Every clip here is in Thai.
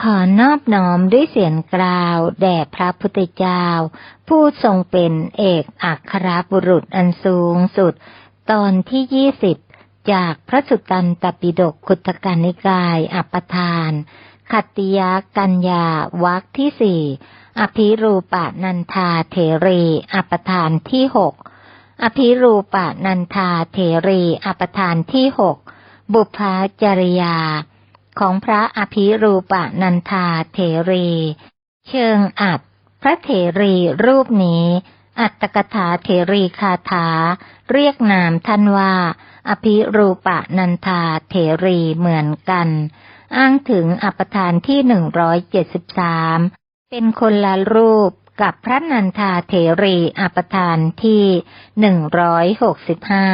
ขอนอบน้อมด้วยเสียงกล่าว แด่พระพุทธเจ้า ผู้ทรงเป็นเอกอัครบุรุษอันสูงสุด ตอนที่ยี่สิบจากพระสุตตันตปิฎกขุทกานิกายอัปทาน ขัตติยกัญญาวักที่สี่อภิรูปนันทาเถรีอัปทานที่หกอภิรูปนันทาเถรีอัปทานที่หกบุพาจริยา ของพระอภิรูปนันทาเถรี เชิงอัด พระเถรีรูปนี้ อัตตกถาเถรีคาถา เรียกนามท่านว่า อภิรูปนันทาเถรีเหมือนกัน อ้างถึงอัปทานที่หนึ่งร้อยเจ็ดสิบสามเป็นคนละรูปกับพระนันทาเถรีอัปทานที่หนึ่งร้อยหกสิบห้า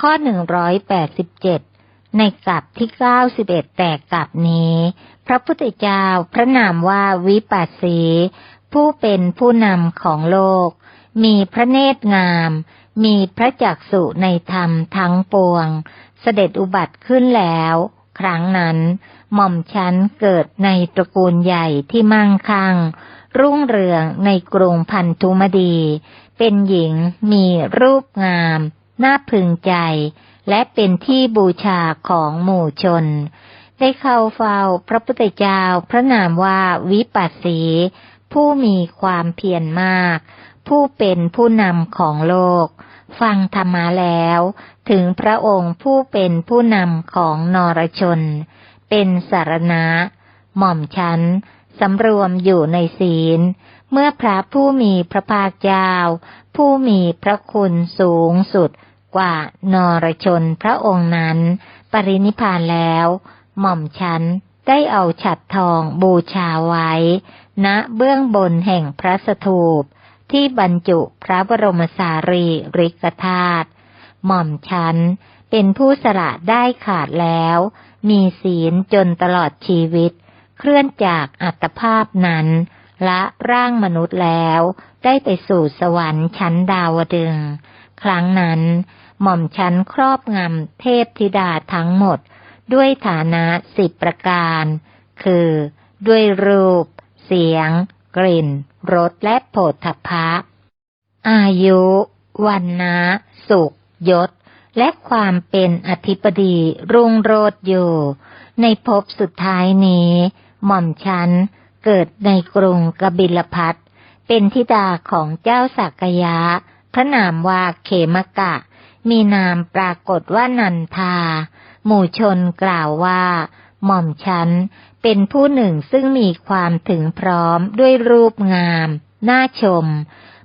ข้อหนึ่งร้อยแปดสิบเจ็ด ในกลับที่เก้าสิบเอ็ดแต่กลับนี้ พระพุทธเจ้าพระนามว่าวิปัสสี ผู้เป็นผู้นำของโลก มีพระเนตรงาม มีพระจักสุในธรรมทั้งปวง เสด็จอุบัติขึ้นแล้ว ครั้งนั้นหม่อมชั้นเกิดในตระกูลใหญ่ที่มั่งคั่ง รุ่งเรืองในกรุงพันธุมดี เป็นหญิงมีรูปงาม น่าพึงใจ และเป็นที่บูชาของหมู่ชน ได้เข้าเฝ้าพระพุทธเจ้าพระนามว่าวิปัสสี ผู้มีความเพียรมาก ผู้เป็นผู้นำของโลก ฟังธรรมาแล้ว ถึงพระองค์ผู้เป็นผู้นำของนรชน เป็นสารณะ หม่อมชั้นสำรวมอยู่ในศีล เมื่อพระผู้มีพระภาคเจ้า ผู้มีพระคุณสูงสุด กว่านรชนพระองค์นั้น ปรินิพานแล้ว หม่อมฉันได้เอาฉัดทองบูชาไว้ ณเบื้องบนแห่งพระสถูป ที่บรรจุพระบรมสารีริกธาตุหม่อมฉันเป็นผู้สละได้ขาดแล้ว มีศีลจนตลอดชีวิต เคลื่อนจากอัตภาพนั้น ละร่างมนุษย์แล้ว ได้ไปสู่สวรรค์ชั้นดาวดึง ครั้งนั้น หม่อมชันครอบงำเทพธิดาทั้งหมด ด้วยฐานะสิบประการ คือ ด้วยรูป เสียง กลิ่นรสและโผฏฐัพพะ อายุวันนะสุข ยศ และความเป็นอธิปดีรุ่งโรดอยู่ ในภพสุดท้ายนี้ หม่อมชันเกิดในกรุงกบิลพัทเป็นธิดาของเจ้าสักยะ พระนามว่าเขมกะ มีนามปรากฏว่านันทา หมู่ชนกล่าวว่า หม่อมฉันเป็นผู้หนึ่งซึ่งมีความถึงพร้อมด้วยรูปงาม น่าชม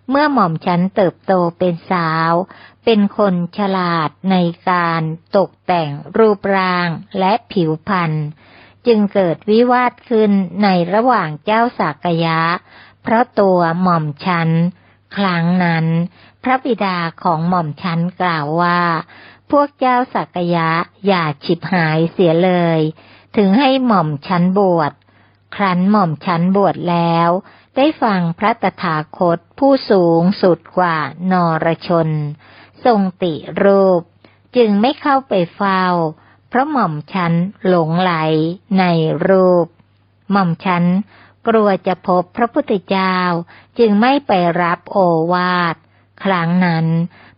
เมื่อหม่อมฉันเติบโตเป็นสาว เป็นคนฉลาดในการตกแต่งรูปร่างและผิวพรรณจึงเกิดวิวาทขึ้นในระหว่างเจ้าสากยะ เพราะตัวหม่อมฉัน ครั้งนั้น พระบิดาของหม่อมชันกล่าวว่า พวกเจ้าสักยะอย่าฉิบหายเสียเลย ถึงให้หม่อมชันบวช ครั้นหม่อมชันบวชแล้ว ได้ฟังพระตถาคตผู้สูงสุดกว่านรชน ทรงติรูป จึงไม่เข้าไปเฝ้า เพราะหม่อมชันหลงไหลในรูป หม่อมชัน กลัวจะพบพระพุทธเจ้าจึงไม่ไปรับโอวาท ครั้งนั้น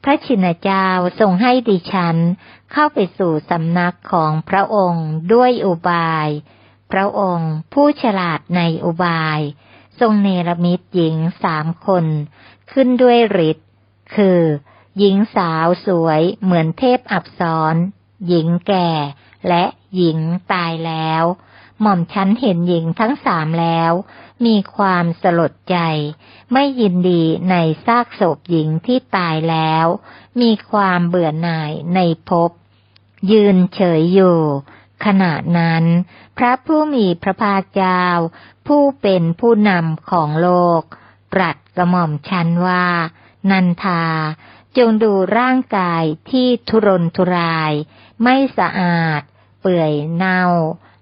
พระชินเจ้าทรงให้ดิฉันเข้าไปสู่สำนักของพระองค์ด้วยอุบาย พระองค์ผู้ฉลาดในอุบาย ทรงเนรมิตหญิงสามคน ขึ้นด้วยฤทธิ์คือ หญิงสาวสวยเหมือนเทพอับสรหญิงแก่และหญิงตายแล้ว หม่อมฉันเห็นหญิงทั้งสามแล้ว มีความสลดใจ ไม่ยินดีในซากศพหญิงที่ตายแล้ว มีความเบื่อหน่ายในภพ ยืนเฉยอยู่ ขณะนั้น พระผู้มีพระภาคเจ้า ผู้เป็นผู้นำของโลก ตรัสกระหม่อมชันว่า นันทาจงดูร่างกายที่ทุรนทุราย ไม่สะอาด เปื่อยเน่า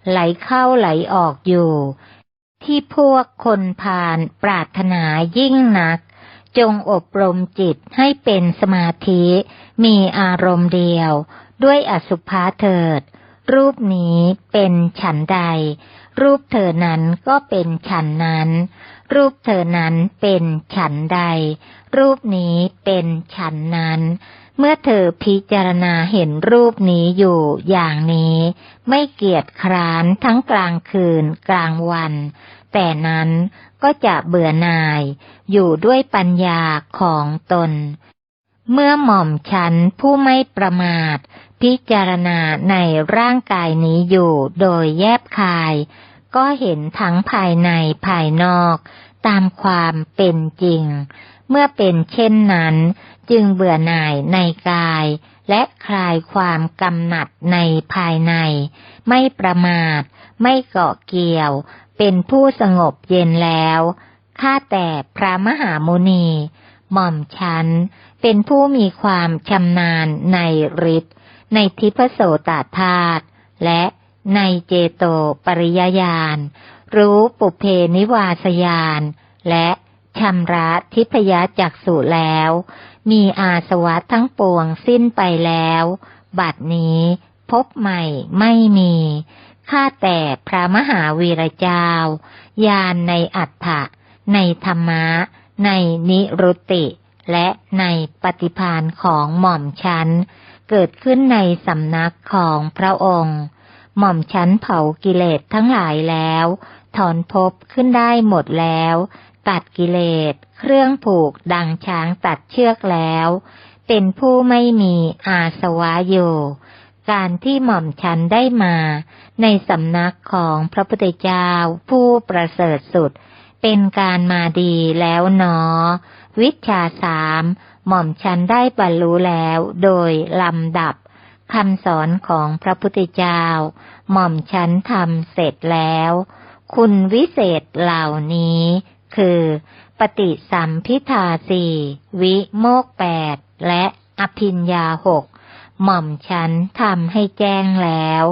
ไหลเข้าไหลออกอยู่ ที่พวกคนผานปรารถนายิ่งนัก จงอบรมจิตให้เป็นสมาธิ มีอารมณ์เดียว ด้วยอสุภะเถิด รูปนี้เป็นฉันใด รูปเธอนั้นก็เป็นฉันนั้น รูปเธอนั้นเป็นฉันใด รูปนี้เป็นฉันนั้น เมื่อเธอพิจารณาเห็นรูปนี้อยู่อย่างนี้ ไม่เกียจคร้านทั้งกลางคืนกลางวัน แต่นั้นก็จะเบื่อหน่าย อยู่ด้วยปัญญาของตน เมื่อหม่อมฉันผู้ไม่ประมาท พิจารณาในร่างกายนี้อยู่โดยแยบคาย ก็เห็นทั้งภายในภายนอก ตามความเป็นจริง เมื่อเป็นเช่นนั้น จึงเบื่อหน่ายในกาย และคลายความกำหนัดในภายใน ไม่ประมาท ไม่เกาะเกี่ยว เป็นผู้สงบเย็นแล้วข้าแต่พระมหามุนี หม่อมฉันเป็นผู้มีความชำนาญในฤทธิ์ในทิพโสตาธาตุและ ในเจโตปริยญาณ รู้ปุเพนิวาสญาณและชำระทิพยจักสุแล้ว มีอาสวะทั้งปวงสิ้นไปแล้ว บัดนี้พบใหม่ไม่มี ข้าแต่พระมหาวีระเจ้า ญาณในอัฏฐะในธรรมะ ในนิรุตติและในปฏิพานของหม่อมฉันเกิดขึ้นในสำนักของพระองค์ หม่อมฉันเผากิเลสทั้งหลายแล้ว ถอนภพขึ้นได้หมดแล้ว ตัดกิเลส เครื่องผูกดังช้างตัดเชือกแล้ว เป็นผู้ไม่มีอาสวะอยู่การที่หม่อมฉันได้มา ในสำนักของพระพุทธเจ้าผู้ประเสริฐสุด เป็นการมาดีแล้วหนอ วิชาสามหม่อมฉันได้บรรลุแล้วโดยลำดับ คำสอนของพระพุทธเจ้า หม่อมฉันทำเสร็จแล้ว คุณวิเศษเหล่านี้ คือ ปฏิสัมพิทาสี่วิโมกแปดและอภิญญาหกหม่อมฉันทำให้แจ้งแล้ว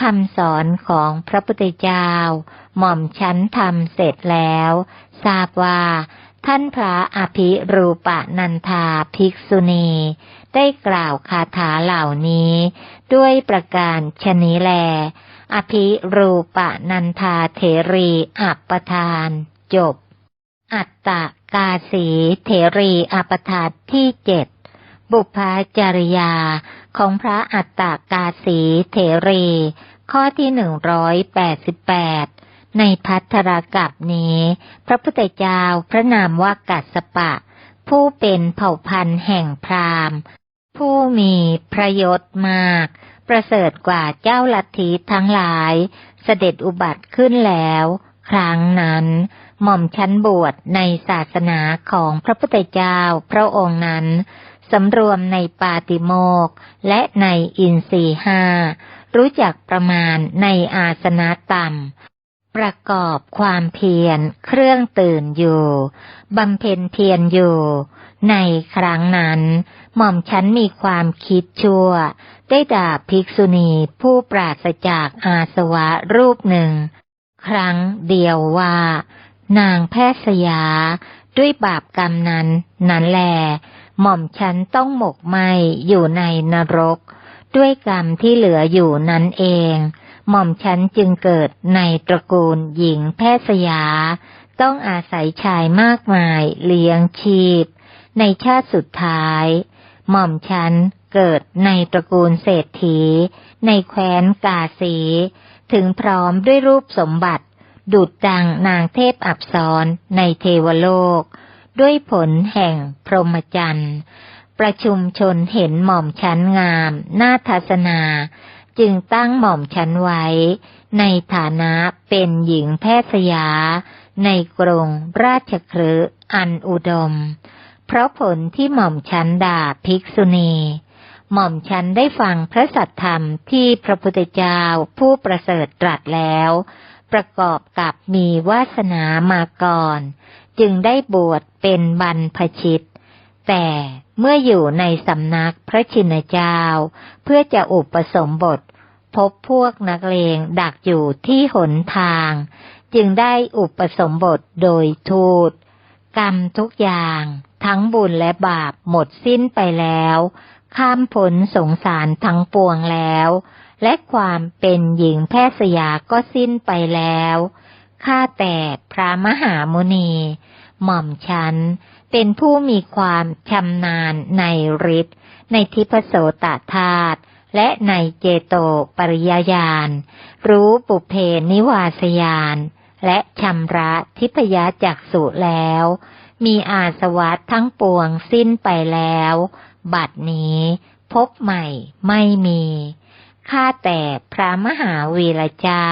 คำสอนของพระพุทธเจ้า หม่อมฉันทำเสร็จแล้ว ทราบว่า ท่านพระอภิรูปนันทาภิกษุณี ได้กล่าวคาถาเหล่านี้ ด้วยประการชนิแล อภิรูปนันทาเถรีอัปปทานจบ อัตตกาสีเถรีอัปทานที่เจ็ดบุพาจริยาของพระอัตตกาสีเถรี ข้อที่หนึ่งร้อยแปดสิบแปดในพัทธรกับนี้ พระพุทธเจ้าพระนามว่ากัสสปะ ผู้เป็นเผ่าพันธุ์แห่งพราหมณ์ ผู้มีพระยศมาก ประเสริฐกว่าเจ้าลัทธิทั้งหลาย เสด็จอุบัติขึ้นแล้ว ครั้งนั้น หม่อมชั้นบวชในศาสนาของพระพุทธเจ้าพระองค์นั้นสำรวมในปาติโมกและในอินทรีห้า รู้จักประมาณในอาสนะต่ำ ประกอบความเพียรเครื่องตื่นอยู่บำเพ็ญเพียรอยู่ ในครั้งนั้น หม่อมฉันมีความคิดชั่ว ได้ด่าภิกษุณีผู้ปราศจากอาสวะรูปหนึ่ง ครั้งเดียวว่า นางแพทย์สยา ด้วยบาปกรรมนั้นนั้นแล หม่อมฉันต้องหมกไหมอยู่ในนรก ด้วยกรรมที่เหลืออยู่นั้นเอง หม่อมฉันจึงเกิดในตระกูลหญิงแพทย์สยา ต้องอาศัยชายมากมายเลี้ยงชีพ ในชาติสุดท้าย หม่อมฉันเกิดในตระกูลเศรษฐี ในแคว้นกาสี ถึงพร้อมด้วยรูปสมบัติ ดุดดังนางเทพอับสรในเทวโลก ด้วยผลแห่งพรหมจรรย์ประชุมชนเห็นหม่อมชั้นงาม น่าทัศนา จึงตั้งหม่อมชันไว้ ในฐานะเป็นหญิงแพทย์สยา ในกรงราชครือันอุดม เพราะผลที่หม่อมชันด่าภิกษุณีหม่อมฉันได้ฟังพระสัทธรรมที่พระพุทธเจ้าผู้ประเสริฐตรัสแล้ว ประกอบกับมีวาสนามาก่อน จึงได้บวชเป็นบรรพชิต แต่เมื่ออยู่ในสำนักพระชินเจ้า เพื่อจะอุปสมบท พบพวกนักเลงดักอยู่ที่หนทาง จึงได้อุปสมบทโดยทูต กรรมทุกอย่างทั้งบุญและบาปหมดสิ้นไปแล้ว ข้ามผลสงสารทั้งปวงแล้ว และความเป็นหญิงแพทย์สยาก็สิ้นไปแล้ว ข้าแต่พระมหามุนี หม่อมฉัน เป็นผู้มีความชำนาญในฤทธิ์ในทิพโสตธาตุและในเจโตปริยญาณ รู้ปุเพนิวาสยาน และชำระทิพยจักสุแล้ว มีอาสวัตทั้งปวงสิ้นไปแล้ว บัดนี้พบใหม่ไม่มี ข้าแต่พระมหาวีระเจ้า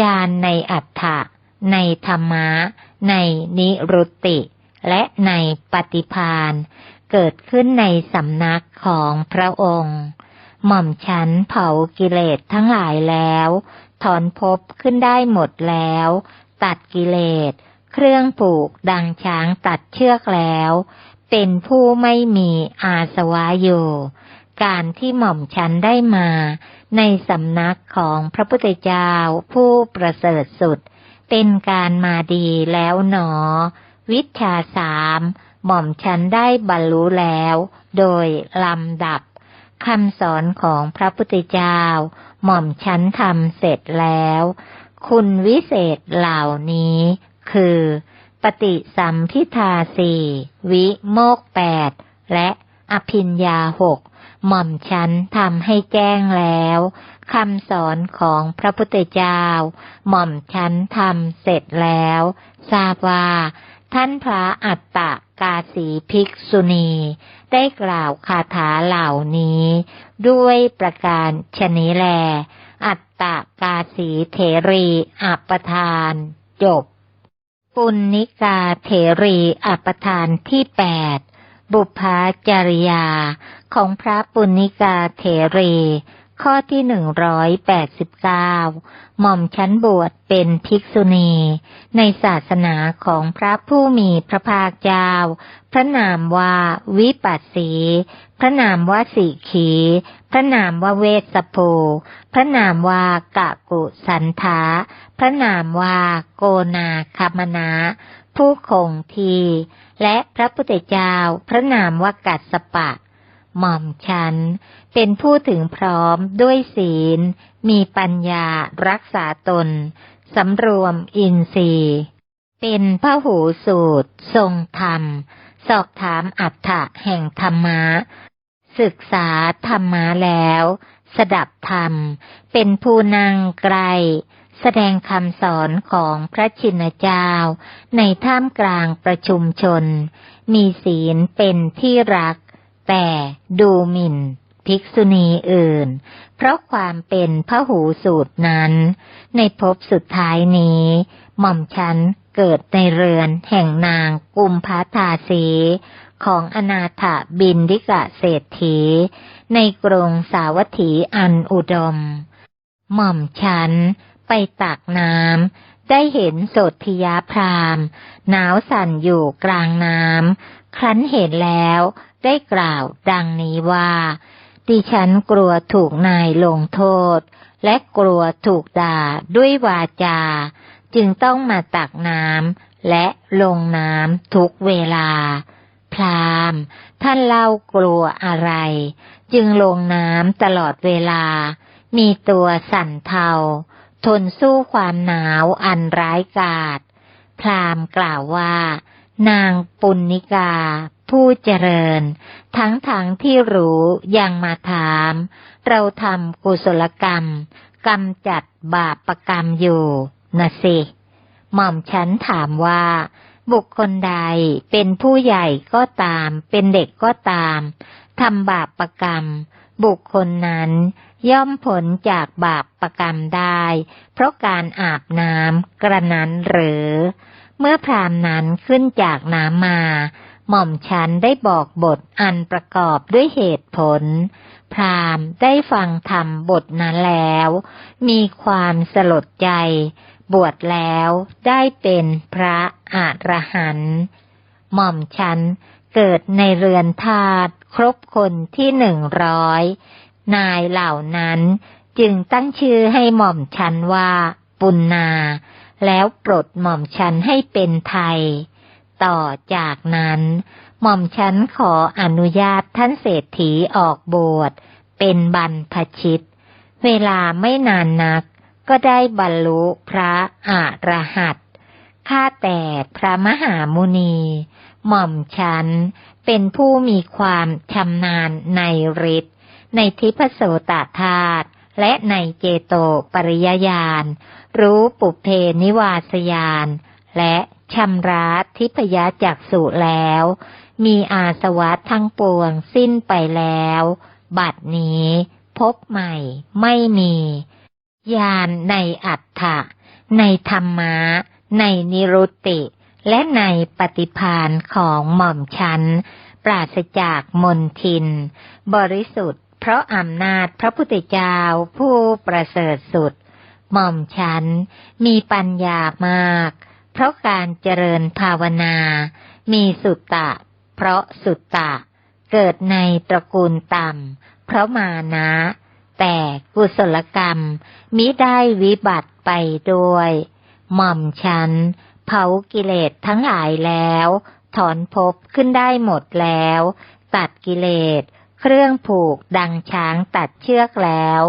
ญาณในอัฏฐะในธรรมะ ในนิรุตติ และในปฏิพานเกิดขึ้นในสำนักของพระองค์ หม่อมฉันเผากิเลสทั้งหลายแล้ว ถอนภพขึ้นได้หมดแล้ว ตัดกิเลส เครื่องผูกดังช้างตัดเชือกแล้ว เป็นผู้ไม่มีอาสวะอยู่ การที่หม่อมฉันได้มา ในสำนักของพระพุทธเจ้าผู้ประเสริฐสุด เป็นการมาดีแล้วหนอ วิชาสามหม่อมฉันได้บรรลุแล้ว โดยลำดับคำสอนของพระพุทธเจ้า หม่อมฉันทำเสร็จแล้ว คุณวิเศษเหล่านี้ คือ ปฏิสัมพิทาสี่วิโมกแปดและอภิญญาหกหม่อมฉันทำให้แจ้งแล้วคำสอนของพระพุทธเจ้า หม่อมฉันทำเสร็จแล้ว ทราบว่า ท่านพระอัตตะกาสีภิกษุณี ได้กล่าวคาถาเหล่านี้ ด้วยประการชนิแล อัตตะกาสีเถรีอัปทานจบ ปุณณิกาเถรีอัปทานที่แปดบุพาจริยาของพระปุณณิกาเถรี ข้อที่หนึ่งร้อยแปดสิบเก้าหม่อมชั้นบวชเป็นภิกษุณี ในศาสนาของพระผู้มีพระภาคเจ้า พระนามว่าวิปัสสี พระนามว่าสิขี พระนามว่าเวสโภพระนามว่ากะกุสันทาพระนามว่าโกนาคามนะผู้คงที และพระพุทธเจ้า พระนามว่ากัสสปะ หม่อมฉัน เป็นผู้ถึงพร้อมด้วยศีล มีปัญญารักษาตน สำรวมอินทรีย์ เป็นพระหูสูตร ทรงธรรม สอบถามอัฏฐะแห่งธรรมะ ศึกษาธรรมะแล้ว สดับธรรม เป็นผู้นั่งไกล แสดงคำสอนของพระชินเจ้า ในท่ามกลางประชุมชน มีศีลเป็นที่รัก แต่ดูหมิ่น ภิกษุณีอื่น เพราะความเป็นพระหูสูตรนั้น ในภพสุดท้ายนี้ หม่อมฉันเกิดในเรือนแห่งนางกุมภาทาสีของอนาถบินดิกะเศรษฐี ในกรุงสาวัตถีอันอุดม หม่อมฉันไปตักน้ำได้เห็นโสธิยาพรามหนาวสั่นอยู่กลางน้ำครั้นเห็นแล้ว ได้กล่าวดังนี้ว่า ดิฉันกลัวถูกนายลงโทษ และกลัวถูกด่าด้วยวาจา จึงต้องมาตักน้ำและลงน้ำทุกเวลา พรามท่านเล่ากลัวอะไร จึงลงน้ำตลอดเวลา มีตัวสั่นเทา ทนสู้ความหนาวอันร้ายกาจพรามกล่าวว่า นางปุณณิกา ผู้เจริญ ทั้งทางที่รู้ยังมาถาม เราทำกุศลกรรมกำจัดบาปกรรมอยู่นะสิ หม่อมฉันถามว่า บุคคลใดเป็นผู้ใหญ่ก็ตาม เป็นเด็กก็ตามทำบาปรกรรม บุคคลนั้นย่อมผลจากบาปประกรรมได้ เพราะการอาบน้ำกระนั้นหรือ เมื่อพรามนั้นขึ้นจากน้ำมา หม่อมฉันได้บอกบทอันประกอบด้วยเหตุผล พรามได้ฟังธรรมบทนั้นแล้ว มีความสลดใจ บวชแล้วได้เป็นพระอรหันต์หม่อมฉันเกิดในเรือนทาสครบคนที่หนึ่งร้อยนายเหล่านั้นจึงตั้งชื่อให้หม่อมฉันว่าปุณนา แล้วปลดหม่อมฉันให้เป็นไทย ต่อจากนั้น หม่อมฉันขออนุญาตท่านเศรษฐีออกโบวชเป็นบรรพชิต เวลาไม่นานนัก ก็ได้บรรลุพระอรหัตข้าแต่พระมหามุนี หม่อมฉันเป็นผู้มีความชำนาญในฤทธิ์ในทิพโสตธาตุและในเจโตปริยญาณรู้ปุเพนิวาสยาน และ ชำระทิพยจักสุแล้ว มีอาสวะทั้งปวงสิ้นไปแล้ว บัดนี้พบใหม่ไม่มีญาณในอัฏฐะในธรรมะ ในนิรุตติ และในปฏิพานของหม่อมฉัน ปราศจากมนทิน บริสุทธิ์ เพราะอำนาจพระพุทธเจ้าผู้ประเสริฐสุด หม่อมฉันมีปัญญามาก ราะการเจริญภาวนา มีสุตตะ เพราะสุตตะ เกิดในตระกูลต่ำ เพราะมานะ แต่กุศลกรรมมิได้วิบัติไปด้วยหม่อมฉัน เผากิเลสทั้งหลายแล้ว ถอนภพขึ้นได้หมดแล้ว ตัดกิเลส เครื่องผูกดังช้างตัดเชือกแล้ว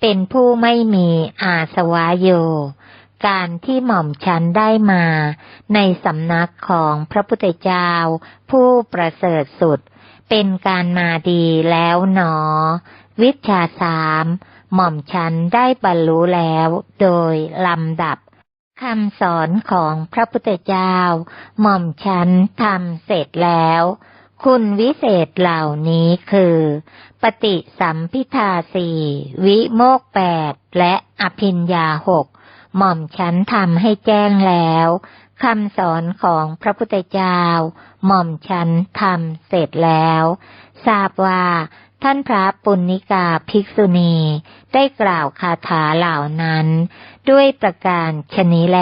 เป็นผู้ไม่มีอาสวะโย การที่หม่อมฉันได้มา ในสำนักของพระพุทธเจ้า ผู้ประเสริฐสุด เป็นการมาดีแล้วหนอ วิชาสามหม่อมฉันได้บรรลุแล้วโดยลำดับคำสอนของพระพุทธเจ้า หม่อมฉันทำเสร็จแล้ว คุณวิเศษเหล่านี้คือ ปฏิสัมพิทาสี่วิโมกแปดและอภิญญาหก หม่อมฉันทำให้แจ้งแล้วคำสอนของพระพุทธเจ้า หม่อมฉันทำเสร็จแล้ว ทราบว่าท่านพระปุณณิกาภิกษุณี ได้กล่าวคาถาเหล่านั้น ด้วยประการชนิแล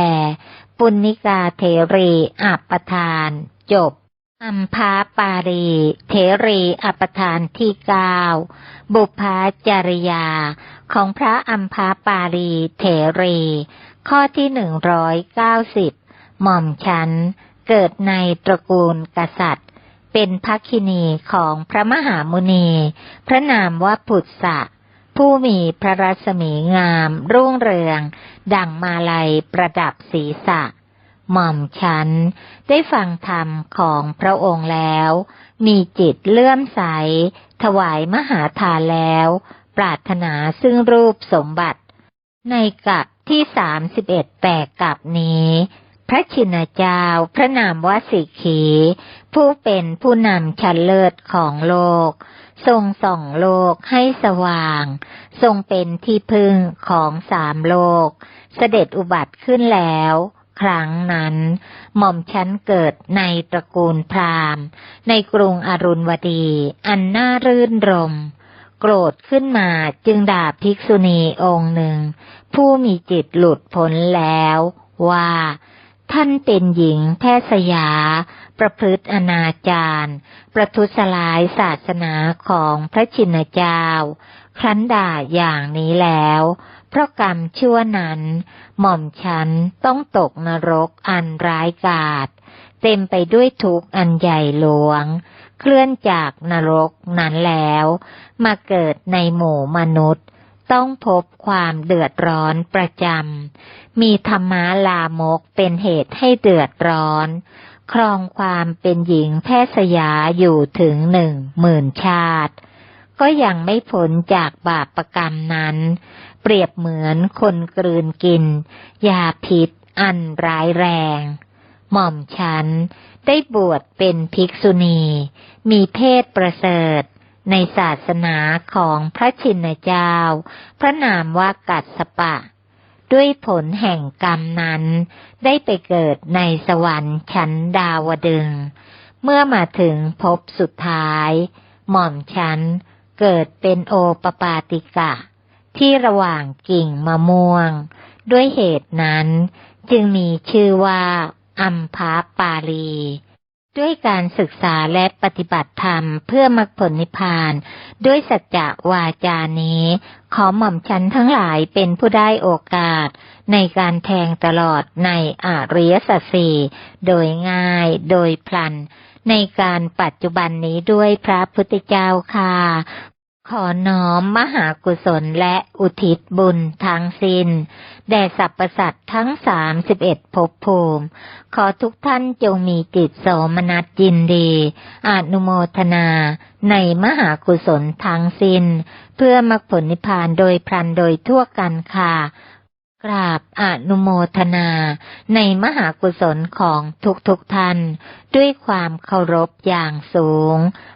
ปุณณิกาเทรีอัปทาน จบอัมพาปารี เทรีอัปทานที่เก้า บุพาจริยา ของพระอัมพาปารีเทรี ข้อที่หนึ่งร้อยเก้าสิบหม่อมฉันเกิดในตระกูลกษัตริย์ เป็นพักคินีของพระมหามุนี พระนามว่าผุดสะผู้มีพระรัศมีงาม รุ่งเรือง ดังมาลัยประดับศีรษะ หม่อมฉันได้ฟังธรรมของพระองค์แล้ว มีจิตเลื่อมใส ถวายมหาทานแล้ว ปรารถนาซึ่งรูปสมบัติ ในกับที่สามสิบเอ็ดแปดกับนี้ พระชินเจ้าพระนามวสิกขี ผู้เป็นผู้นำชั้นเลิศของโลก ทรงส่องโลกให้สว่าง ทรงเป็นที่พึ่งของสามโลก เสด็จอุบัติขึ้นแล้ว ครั้งนั้น หม่อมฉันเกิดในตระกูลพราหมณ์ ในกรุงอรุณวดี อันน่ารื่นรม โกรธขึ้นมาจึงด่าภิกษุณีองค์หนึ่ง ผู้มีจิตหลุดพ้นแล้ว ว่า ท่านเป็นหญิงแพทย์สยา ประพฤติอนาจารประทุษลายศาสนาของพระชินเจ้า ครั้นด่าอย่างนี้แล้ว เพราะกรรมชั่วนั้น หม่อมฉันต้องตกนรกอันร้ายกาจเต็มไปด้วยทุกข์อันใหญ่หลวง เคลื่อนจากนรกนั้นแล้ว มาเกิดในหมู่มนุษย์ ต้องพบความเดือดร้อนประจำ มีธรรมะลามกเป็นเหตุให้เดือดร้อน ครองความเป็นหญิงแพทย์สยาอยู่ถึงหนึ่งหมื่นชาติ ก็ยังไม่พ้นจากบาปประกรรมนั้น เปรียบเหมือนคนกลืนกินยาพิษอันร้ายแรง หม่อมฉันได้บวชเป็นภิกษุณี มีเพศประเสริฐ ในศาสนาของพระชินเจ้า พระนามว่ากัสสปะ ด้วยผลแห่งกรรมนั้นได้ไปเกิดในสวรรค์ชั้นดาวดึง เมื่อมาถึงภพสุดท้าย หม่อมฉันเกิดเป็นโอปปาติกะ ที่ระหว่างกิ่งมะม่วง ด้วยเหตุนั้น จึงมีชื่อว่าอัมพาปาลี ด้วยการศึกษาและปฏิบัติธรรมเพื่อมรรคผลนิพพาน ด้วยสัจจะวาจานี้ ขอหม่อมฉันทั้งหลายเป็นผู้ได้โอกาส ในการแทงตลอดในอริยสัจสี่โดยง่ายโดยพลันในการปัจจุบันนี้ด้วยพระพุทธเจ้าค่ะ ขอน้อมมหากุศลและอุทิศบุญทั้งสิ้นแด่สรรพสัตว์ทั้งสามสิบเอ็ดภพภูมิ ขอทุกท่านจงมีจิตโสมนัสยินดีอนุโมทนา ในมหากุศลทั้งสิ้น เพื่อมรรคผลนิพพานโดยพลันโดยทั่วกันค่ะ กราบอนุโมทนา ในมหากุศลของทุกๆทท่าน ด้วยความเคารพอย่างสูง